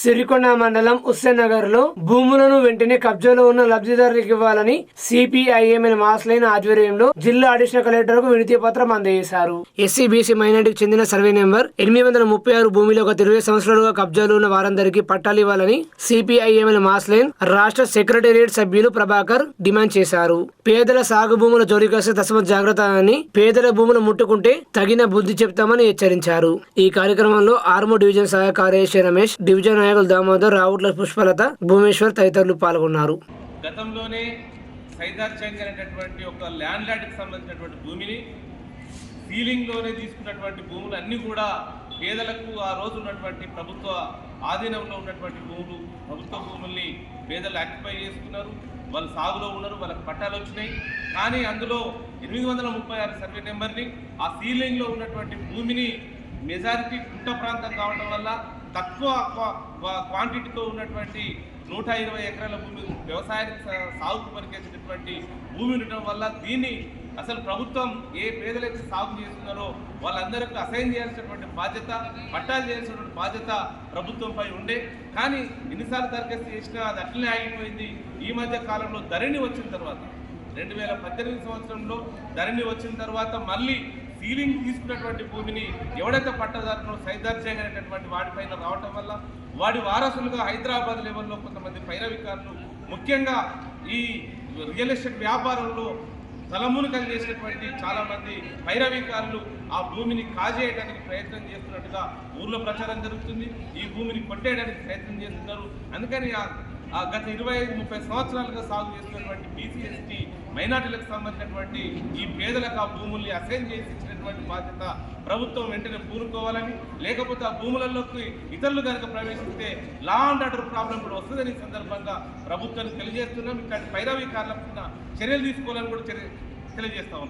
సిరికొండ మండలం హుస్సేనగర్లో భూములను వెంటనే కబ్జాలో ఉన్న లబ్ధిదారులకు ఇవ్వాలని సిపిఐఎంఎల్ మాస్లైన్ ఆధ్వర్యంలో జిల్లా అడిషనల్ కలెక్టర్కు వినతి పత్రం అందజేశారు. ఎస్సీ బీసీ మైనార్టీకి చెందిన సర్వే నెంబర్ ఎనిమిది వందల ముప్పై ఆరు భూమిలో గత ఇరవై సంవత్సరాలుగా కబ్జాలు ఉన్న వారందరికీ పట్టాలు ఇవ్వాలని సిపిఐఎంఎల్ మాస్లైన్ రాష్ట్ర సెక్రటేరియట్ సభ్యులు ప్రభాకర్ డిమాండ్ చేశారు. పేదల సాగు భూముల జోలికొస్తే తస్మత్ జాగ్రత్త అని పేదల భూములు ముట్టుకుంటే తగిన బుద్ధి చెప్తామని హెచ్చరించారు. ఈ కార్యక్రమంలో ఆర్మో డివిజన్ సహాయ కార్యదర్శి రమేష్ డివిజన్ నాయకులు దామోదర్ రావుట్ల పుష్పలత భూమేశ్వర్ తదితరులు పాల్గొన్నారు. గతంలోనే సైదార్ చంగ్ అనేటటువంటి ఒక ల్యాండ్ ల్యాండ్కి సంబంధించినటువంటి భూమిని సీలింగ్లోనే తీసుకున్నటువంటి భూములు అన్నీ కూడా పేదలకు ఆ రోజు ఉన్నటువంటి ప్రభుత్వ ఆధీనంలో ఉన్నటువంటి భూములు ప్రభుత్వ భూముల్ని పేదలు ఆక్యుపై చేసుకున్నారు వాళ్ళు సాగులో ఉన్నారు వాళ్ళకి పట్టాలు వచ్చినాయి. కానీ అందులో ఎనిమిది వందల ముప్పై ఆరు సర్వే నెంబర్ని ఆ సీలింగ్లో ఉన్నటువంటి భూమిని మెజారిటీ గుట్ట ప్రాంతం కావడం వల్ల తక్కువ క్వా- క్వాంటిటీతో ఉన్నటువంటి నూట ఇరవై ఎకరాల భూమి వ్యవసాయానికి సా- సాగుకు పనిచేసేటటువంటి భూమి ఉండటం వల్ల దీన్ని అసలు ప్రభుత్వం ఏ పేదలైతే సాగు చేస్తున్నారో వాళ్ళందరికీ అసైన్ చేయాల్సినటువంటి బాధ్యత పట్టాలు చేయాల్సినటువంటి బాధ్యత ప్రభుత్వంపై ఉండే. కానీ ఎన్నిసార్లు దరఖాస్తు చేసినా అది అట్లనే ఆగిపోయింది. ఈ మధ్య కాలంలో ధరణి వచ్చిన తర్వాత రెండు వేల పద్దెనిమిది సంవత్సరంలో ధరణి వచ్చిన తర్వాత మళ్ళీ సీలింగ్ తీసుకున్నటువంటి భూమిని ఎవడైతే పట్టదారునో సైదార్ అనేటటువంటి వాడిపైన రావటం వల్ల వాడి వారసులుగా హైదరాబాద్ లెవెల్లో కొంతమంది పైరవికారులు ముఖ్యంగా ఈ రియల్ ఎస్టేట్ వ్యాపారంలో తలమునకలు చేసినటువంటి చాలామంది పైరవికారులు ఆ భూమిని కాజేయడానికి ప్రయత్నం చేస్తున్నట్టుగా ఊర్లో ప్రచారం జరుగుతుంది. ఈ భూమిని కొట్టేయడానికి ప్రయత్నం చేస్తున్నారు. అందుకని గత ఇరవై ఐదు ముప్పై సంవత్సరాలుగా సాగు చేస్తున్నటువంటి బీసీ ఎస్టీ మైనార్టీలకు సంబంధించినటువంటి ఈ పేదలకు ఆ భూముల్ని అసైన్ చేసి ఇచ్చినటువంటి బాధ్యత ప్రభుత్వం వెంటనే పూనుకోవాలని లేకపోతే ఆ భూములలోకి ఇతరులు కనుక ప్రవేశిస్తే లా అండ్ ఆర్డర్ ప్రాబ్లం కూడా వస్తుందని సందర్భంగా ప్రభుత్వానికి తెలియజేస్తున్నాం. ఇట్లాంటి పైరవీ కారణం చర్యలు తీసుకోవాలని కూడా చర్య తెలియజేస్తా ఉన్నాం.